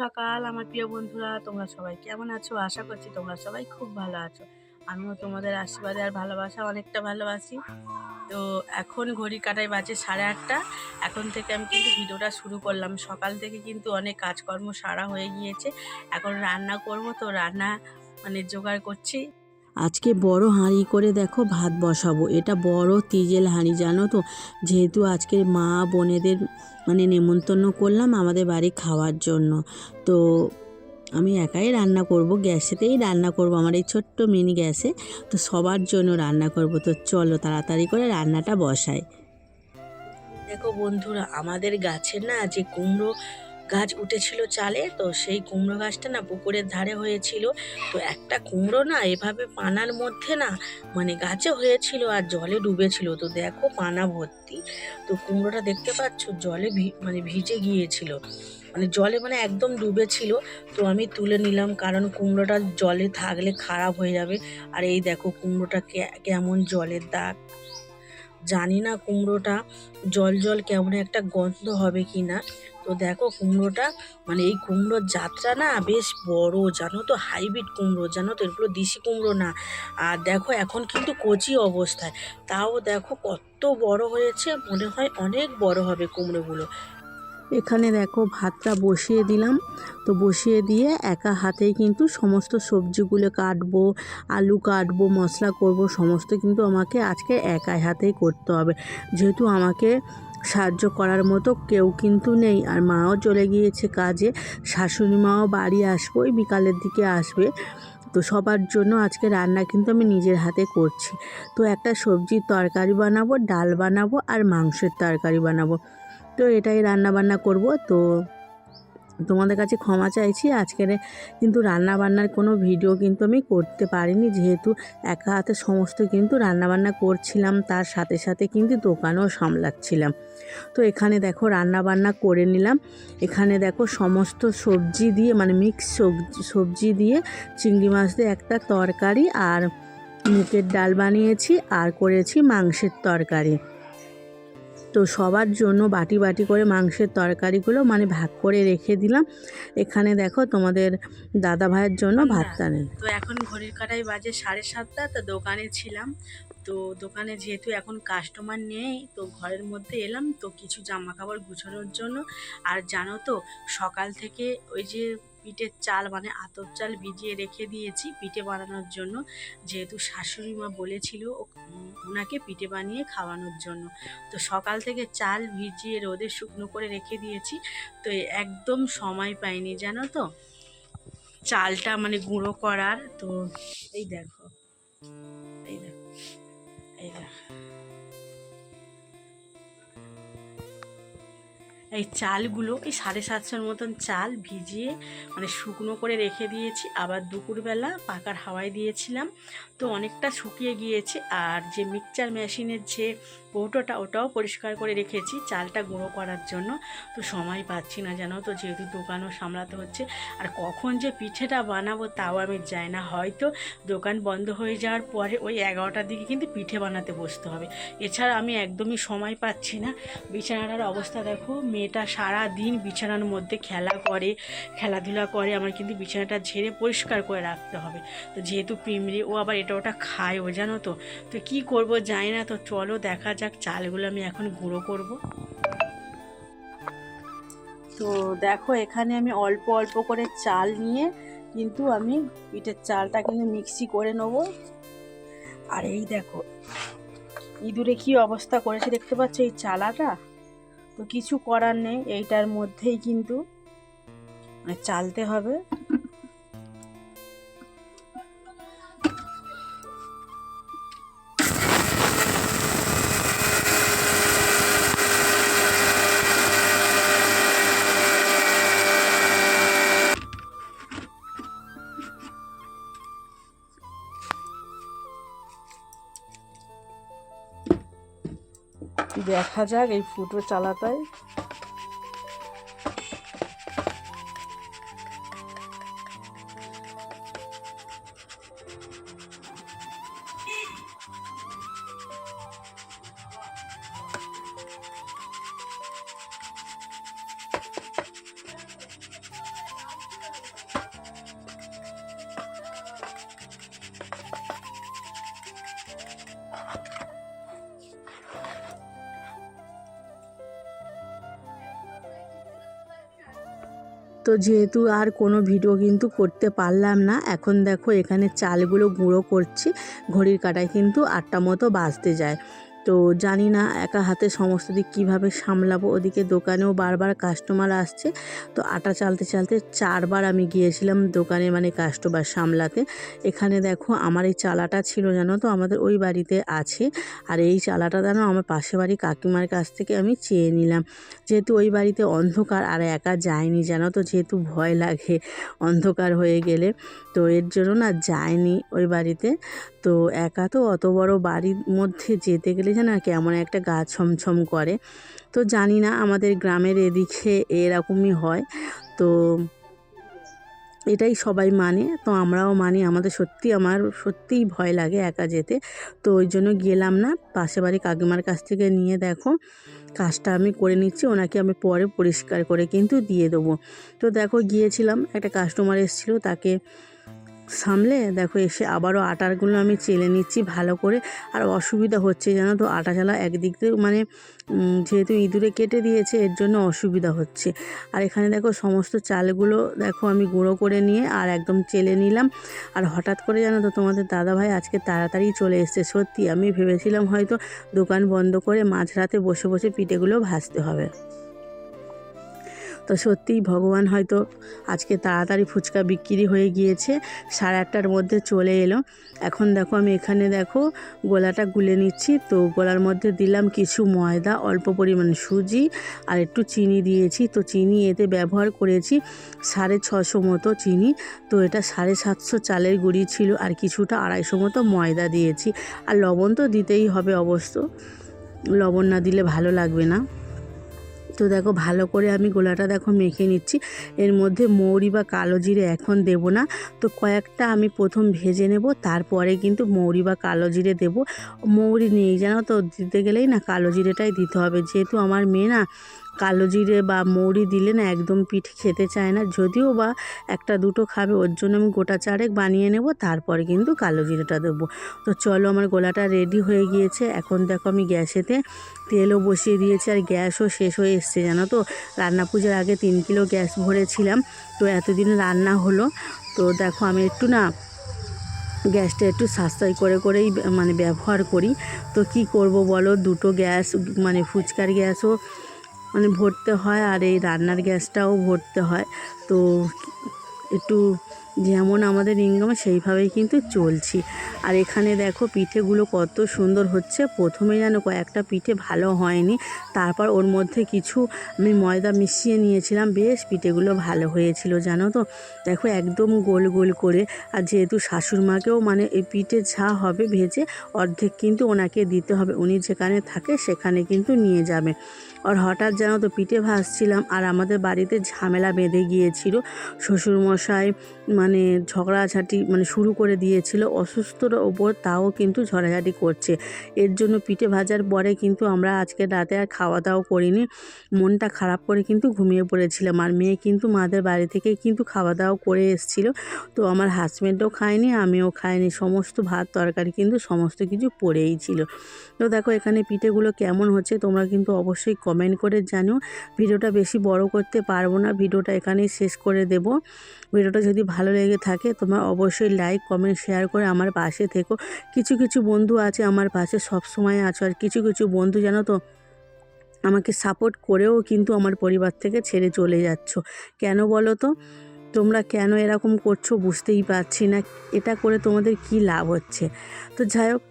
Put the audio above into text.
সকাল, আমার প্রিয় বন্ধুরা, তোমরা সবাই কেমন আছো? আশা করছি তোমরা সবাই খুব ভালো আছো। আমিও তোমাদের আশীর্বাদে আর ভালোবাসা অনেকটা ভালোবাসি। তো এখন ঘড়ি কাটাই বাজে সাড়ে আটটা। এখন থেকে আমি কিন্তু ভিডিওটা শুরু করলাম। সকাল থেকে কিন্তু অনেক কাজকর্ম সারা হয়ে গিয়েছে। এখন রান্না করব, তো রান্না মানে জোগাড় করছি। আজকে বড় হাঁড়ি করে দেখো ভাত বসাবো। এটা বড় তিজেল হাঁড়ি, জানো তো? যেহেতু আজকে মা বোনেদের মানে নেমন্তন্ন করলাম আমাদের বাড়ি খাওয়ার জন্য। তো আমি একাই রান্না করব, গ্যাসেতেই রান্না করব, আমার এই ছোট্ট মিনি গ্যাসে। তো সবার জন্য রান্না করব। তো চলো তাড়াতাড়ি করে রান্নাটা বসাই। দেখো বন্ধুরা, আমাদের গাছে না যে কুমড়ো গাছ উঠেছিল চালে, তো সেই কুমড়ো গাছটা না পুকুরের ধারে হয়েছিল। তো একটা কুমড়ো না এভাবে পানার মধ্যে না মানে গাছে হয়েছিল আর জলে ডুবেছিল। তো দেখো পানা ভর্তি। তো কুমড়োটা দেখতে পাচ্ছ জলে মানে ভিজে গিয়েছিল। মানে জলে মানে একদম ডুবেছিল। তো আমি তুলে নিলাম কারণ কুমড়োটা জলে থাকলে খারাপ হয়ে যাবে। আর এই দেখো কুমড়োটা কেমন জলের দাগ। জানি না কুমড়োটা জল জল কেমন একটা গন্ধ হবে কি না তো দেখো কুমড়োটা মানে এই কুমড়োর যাত্রা না বেশ বড়, জানো তো হাইব্রিড কুমড়ো, জানো তো এগুলো দেশি কুমড়ো না। আর দেখো এখন কিন্তু কচি অবস্থায়। তাও দেখো কত বড় হয়েছে, মনে হয় অনেক বড় হবে কুমড়োগুলো। এখানে দেখো ভাতটা বসিয়ে দিলাম। তো বসিয়ে দিয়ে একা হাতেই কিন্তু সমস্ত সবজিগুলো কাটবো, আলু কাটবো, মশলা করব, সমস্ত কিন্তু আমাকে আজকে একাই হাতেই করতে হবে। যেহেতু আমাকে সাহায্য করার মতো কেউ কিন্তু নেই। আর মাও চলে গিয়েছে কাজে, শাশুড়ি মাও বাড়ি আসব, ওই বিকালের দিকে আসবে। তো সবার জন্য আজকে রান্না কিন্তু আমি নিজের হাতে করছি। তো একটা সবজির তরকারি বানাবো, ডাল বানাবো আর মাংসের তরকারি বানাবো। তো এটাই রান্না বান্না করব। তো তোমাদের কাছে ক্ষমা চাইছি। আজকের কিন্তু রান্না বান্নার কোনো ভিডিও কিন্তু আমি করতে পারিনি। যেহেতু একা হাতে সমস্ত কিন্তু রান্না বান্না করছিলাম, তার সাথে সাথে কিন্তু দোকানও সামলাচ্ছিলাম। তো এখানে দেখো রান্না বান্না করে নিলাম। এখানে দেখো সমস্ত সবজি দিয়ে মানে মিক্স সবজি দিয়ে চিংড়ি মাছ দিয়ে একটা তরকারি আর মুগের ডাল বানিয়েছি আর করেছি মাংসের তরকারি। তো সবার জন্য বাটি বাটি করে মাংসের তরকারিগুলো মানে ভাগ করে রেখে দিলাম। এখানে দেখো তোমাদের দাদা ভাইয়ের জন্য ভাতটা নেই তো এখন ঘড়ির কাটাই বাজে সাড়ে সাতটা তো দোকানে ছিলাম। তো দোকানে যেহেতু এখন কাস্টমার নেই তো ঘরের মধ্যে এলাম। তো কিছু জামা কাপড় গুছানোর জন্য। আর জানো তো সকাল থেকে ওই যে পিঠের চাল মানে আতপ চাল ভিজিয়ে রেখে দিয়েছি পিঠে বানানোর জন্য। যেহেতু শাশুড়ি মা বলেছিল ওনাকে পিঠে বানিয়ে খাওয়ানোর জন্য। তো সকাল থেকে চাল ভিজিয়ে রোদে শুকনো করে রেখে দিয়েছি। তো একদম সময় পাইনি, জানো তো? চালটা মানে গুঁড়ো করার। তো এই দেখো এই দেখো এই দেখো। এই চালগুলো এই সাড়ে সাতশোর মতন চাল ভিজিয়ে মানে শুকনো করে রেখে দিয়েছি। আবার দুপুরবেলা পাকার হাওয়ায় দিয়েছিলাম। তো অনেকটা শুকিয়ে গিয়েছে। আর যে মিক্সচার মেশিনের যে কৌটোটা ওটাও পরিষ্কার করে রেখেছি, চালটা গুঁড়ো করার জন্য। তো সময় পাচ্ছি না জানো তো, যেহেতু দোকানও সামলাতে হচ্ছে। আর কখন যে পিঠেটা বানাবো তাও আমি যাই না, হয়তো দোকান বন্ধ হয়ে যাওয়ার পরে ওই এগারোটার দিকে কিন্তু পিঠে বানাতে বসতে হবে। এছাড়া আমি একদমই সময় পাচ্ছি না। বিছানাটার অবস্থা দেখো, মেয়েটা সারা দিন বিছানার মধ্যে খেলা করে, খেলাধুলা করে, আমার কিন্তু বিছানাটা ঝেড়ে পরিষ্কার করে রাখতে হবে। তো যেহেতু পিমড়ি, ও আবার এটা ওটা খায় ও জানো তো। তো কী করব জানি না, তো চলো দেখা যাক, চালগুলো আমি এখন গুঁড়ো করব। তো দেখো, এখানে আমি অল্প অল্প করে চাল নিয়ে কিন্তু আমি পিঠের চালটা কিন্তু মিক্সি করে নেব। আর এই দেখো, ইঁদুরে কি অবস্থা করেছে দেখতে পাচ্ছ এই চালাটা? তো কিছু করার নেই, এইটার মধ্যেই কিন্তু মানে চালতে হবে। দেখা যাক এই ফুটো চালাটাই তো যেহেতু আর কোনো ভিডিও কিন্তু করতে পারলাম না, এখন দেখো এখানে চালগুলো গুঁড়ো করছি, ঘড়ির কাটায় কিন্তু আটটা মতো বাজতে যায়। তো জানি না একা হাতে সমস্ত দিক কীভাবে সামলাবো। ওদিকে দোকানেও বারবার কাস্টমার আসছে। তো আটা চালতে চালতে চারবার আমি গিয়েছিলাম দোকানে মানে কাস্টমার সামলাতে। এখানে দেখো আমার এই চালাটা ছিল জানো তো? আমাদের ওই বাড়িতে আছে। আর এই চালাটা জানো আমার পাশে বাড়ি কাকিমার কাছ থেকে আমি চেয়ে নিলাম। যেহেতু ওই বাড়িতে অন্ধকার আর একা যায়নি জানো তো? যেহেতু ভয় লাগে অন্ধকার হয়ে গেলে। তো এর জন্য না যায়নি ওই বাড়িতে। তো একা তো অত বড় বাড়ির মধ্যে যেতে গেলে যেন কেমন একটা গা ছমছম করে। তো জানি না আমাদের গ্রামের এদিকে এরকমই হয়। তো এটাই সবাই মানে তো আমরাও মানি। আমাদের সত্যি, আমার সত্যিই ভয় লাগে একা যেতে। তো ওই জন্য গেলাম না। পাশে বাড়ি কাকিমার কাছ থেকে নিয়ে দেখো, কাজটা আমি করে নিচ্ছি, ওনাকে আমি পরে পরিষ্কার করে কিন্তু দিয়ে দেবো। তো দেখো গিয়েছিলাম, একটা কাস্টমার এসেছিল, তাকে সামলে দেখো এসে আবারও আটারগুলো আমি চেলে নিচ্ছি ভালো করে। আর অসুবিধা হচ্ছে জানো তো, আটা চালা একদিক দিয়ে মানে যেহেতু ইঁদুরে কেটে দিয়েছে, এর জন্য অসুবিধা হচ্ছে। আর এখানে দেখো সমস্ত চালগুলো দেখো আমি গুঁড়ো করে নিয়ে আর একদম চেলে নিলাম। আর হঠাৎ করে জানো তো তোমাদের দাদাভাই আজকে তাড়াতাড়ি চলে এসছে। সত্যি আমি ভেবেছিলাম হয়তো দোকান বন্ধ করে মাঝরাতে বসে বসে পিঠেগুলো ভাজতে হবে। তো সত্যিই ভগবান হয়তো আজকে তাড়াতাড়ি ফুচকা বিক্রি হয়ে গিয়েছে, সাড়ে আটটার মধ্যে চলে এলো। এখন দেখো আমি এখানে দেখো গোলাটা গুলে নিচ্ছি, তো গোলার মধ্যে দিলাম কিছু ময়দা, অল্প পরিমাণ সুজি আর একটু চিনি দিয়েছি। তো চিনি এতে ব্যবহার করেছি সাড়ে ছশো মতো চিনি, তো এটা সাড়ে সাতশো চালের গুঁড়ি ছিল আর কিছুটা আড়াইশো মতো ময়দা দিয়েছি। আর লবণ তো দিতেই হবে অবশ্য, লবণ না দিলে ভালো লাগবে না। তো দেখো ভালো করে আমি গোলাটা দেখো মেখে নিচ্ছি। এর মধ্যে মৌরি বা কালো জিরে এখন দেব না। তো কয়েকটা আমি প্রথম ভেজে নেব, তারপরে কিন্তু মৌরি বা কালো জিরে দেবো। মৌরি নেই জানো তো, দিতে গেলেই না কালো জিরেটাই দিতে হবে। যেহেতু আমার মেয়ে না কালো জিরে বা মৌরি দিলে না একদম পিঠ খেতে চায় না। যদিও বা একটা দুটো খাবে, ওর জন্য আমি গোটা চারেক বানিয়ে নেব, তারপরে কিন্তু কালো জিরেটা দেবো। তো চলো আমার গোলাটা রেডি হয়ে গিয়েছে। এখন দেখো আমি গ্যাসেতে তেলও বসিয়ে দিয়েছি, আর গ্যাসও শেষ হয়ে এসছে, জানো তো? রান্না পুজোর আগে তিন কিলো গ্যাস ভরেছিলাম, তো এতদিন রান্না হলো। তো দেখো আমি একটু না গ্যাসটা একটু সাশ্রয় করে করেই মানে ব্যবহার করি। তো কি করব বলো? দুটো গ্যাস মানে ফুচকার গ্যাসও মানে ভরতে হয় আর এই রান্নার গ্যাসটাও ভরতে হয়। তো একটু যেমন আমাদের ইনকাম সেইভাবেই কিন্তু চলছি। আর এখানে দেখো পিঠেগুলো কত সুন্দর হচ্ছে। প্রথমে যেন কয়েকটা পিঠে ভালো হয়নি, তারপর ওর মধ্যে কিছু আমি ময়দা মিশিয়ে নিয়েছিলাম। বেশ পিঠেগুলো ভালো হয়েছিল, জানো তো? দেখো একদম গোল গোল করে। আর যেহেতু শাশুড় মাকেও মানে এই পিঠে ঝা হবে ভেজে অর্ধেক কিন্তু ওনাকে দিতে হবে। উনি যেখানে থাকে সেখানে কিন্তু নিয়ে যাবে। আর হঠাৎ জানো তো পিঠে ভাজছিলাম। আর আমাদের বাড়িতে ঝামেলা বেঁধে গিয়েছিল। শ্বশুরমশাই মানে ঝগড়াঝাটি মানে শুরু করে দিয়েছিল, অসুস্থর ওপর তাও কিন্তু ঝগড়াঝাটি করছে। এর জন্য পিঠে ভাজার পরে কিন্তু আমরা আজকে রাতে আর খাওয়া দাওয়া করিনি, মনটা খারাপ করে কিন্তু ঘুমিয়ে পড়েছিলাম। আর মেয়ে কিন্তু মাদের বাড়ি থেকে কিন্তু খাওয়া দাওয়া করে এসেছিল। তো আমার হাজব্যান্ডও খায়নি, আমিও খাইনি সমস্ত ভাত, তরকারি কিন্তু সমস্ত কিছু পড়েই ছিল। তো দেখো এখানে পিঠেগুলো কেমন হচ্ছে তোমরা কিন্তু অবশ্যই কমেন্ট করে জানো ভিডিওটা বেশি বড় করতে পারব না, ভিডিওটা এখানেই শেষ করে দেব। ভিডিওটা যদি ভালো লেগে থাকে, তোমরা অবশ্যই লাইক কমেন্ট শেয়ার করে আমার পাশে থেকো। কিছু কিছু বন্ধু আছে আমার পাশে, সব সময় আছো, আর কিছু কিছু বন্ধু জানো তো, আমাকে সাপোর্ট করেও কিন্তু আমার পরিবার থেকে ছেড়ে চলে যাচ্ছ। কেন বলো তো? তোমরা কেন এরকম করছ বুঝতেই পারছি না, এটা করে তোমাদের কি লাভ হচ্ছে? তো যাই হোক